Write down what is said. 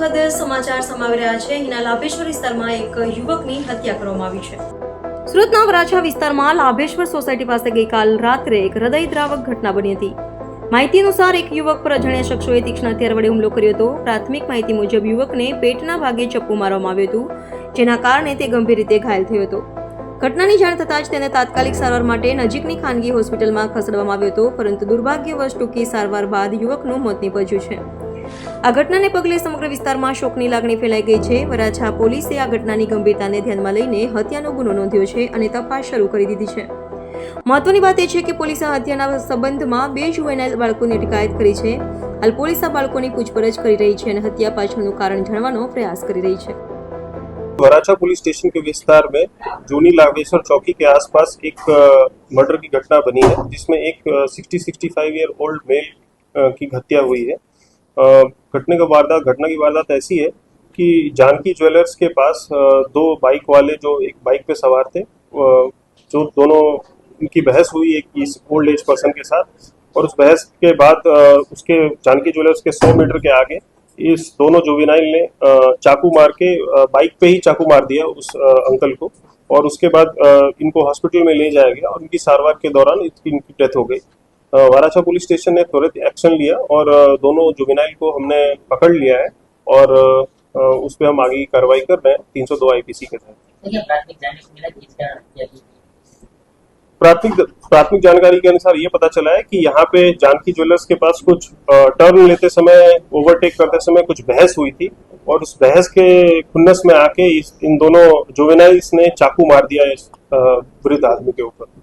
દુઃખદ સમાચાર સમાવી રહ્યા છે. હિના લાભેશ્વર વિસ્તારમાં એક યુવકની હત્યા કરવામાં આવી છે. સુરતના વરાછા વિસ્તારમાં લાભેશ્વર સોસાયટી પાસે ગઈકાલ રાત્રે એક હૃદયદ્રાવક ઘટના બની હતી. માહિતી અનુસાર એક યુવક પર અજાણ્યા શખ્સોએ તીક્ષ્ણ હથિયાર વડે હુમલો કર્યો હતો. પ્રાથમિક માહિતી મુજબ યુવકને પેટના ભાગે ચપ્પુ મારવામાં આવ્યું હતું, જેના કારણે તે ગંભીર રીતે ઘાયલ થયો હતો. ઘટનાની જાણ થતાં જ તેને તાત્કાલિક સારવાર માટે નજીકની ખાનગી હોસ્પિટલમાં ખસેડવામાં આવ્યો હતો, પરંતુ દુર્ભાગ્યવશ ટૂંકી સારવાર બાદ યુવકનું મોત નીપજ્યું છે. આ ઘટનાને પગલે સમગ્ર વિસ્તારમાં શોકની લાગણી ફેલાઈ ગઈ છે વરાછા પોલીસે આ ઘટનાની ગંભીરતાને ધ્યાનમાં લઈને હત્યાનો ગુનો નોંધ્યો છે અને તપાસ શરૂ કરી દીધી છે મહત્વની વાત એ છે કે પોલીસે આ હત્યાના સંબંધમાં બે જુવેનાઇલ બાળકોની અટકાયત કરી છે હાલ પોલીસ આ બાળકોની પૂછપરછ કરી રહી છે અને હત્યા પાછળનું કારણ જાણવાનો પ્રયાસ કરી રહી છે वराछा पुलिस स्टेशन के विस्तार में जूनी लावेश्वर चौकी के आसपास एक अ, मर्डर की घटना बनी है जिसमें एक sixty sixty five year old male अ, की हत्या हुई है अ, घटने का वारदात, घटना की वारदात ऐसी है कि जानकी ज्वेलर्स के पास दो बाइक वाले जो एक बाइक पे सवार थे जो दोनों इनकी बहस हुई एक इस ओल्ड एज पर्सन के साथ और उस बहस के बाद उसके जानकी ज्वेलर्स के 100 मीटर के आगे इस दोनों जुवेनाइल ने चाकू मार के बाइक पे ही चाकू मार दिया उस अंकल को और उसके बाद इनको हॉस्पिटल में ले जाया गया और इनकी सारवार के दौरान इनकी डेथ हो गई। वाराछा पुलिस स्टेशन ने त्वरित एक्शन लिया और दोनों जुवेनाइल को हमने पकड़ लिया है और उस पर हम आगे की कार्रवाई कर रहे हैं। तीन सौ दो आईपीसी के तहत। प्राथमिक प्राथमिक जानकारी के अनुसार ये पता चला है कि यहाँ पे जानकी ज्वेलर्स के पास कुछ टर्न लेते समय ओवरटेक करते समय कुछ बहस हुई थी और उस बहस के खुन्नस में आके इस इन दोनों जुवेनाइल्स ने चाकू मार दिया इस वृद्ध आदमी के ऊपर।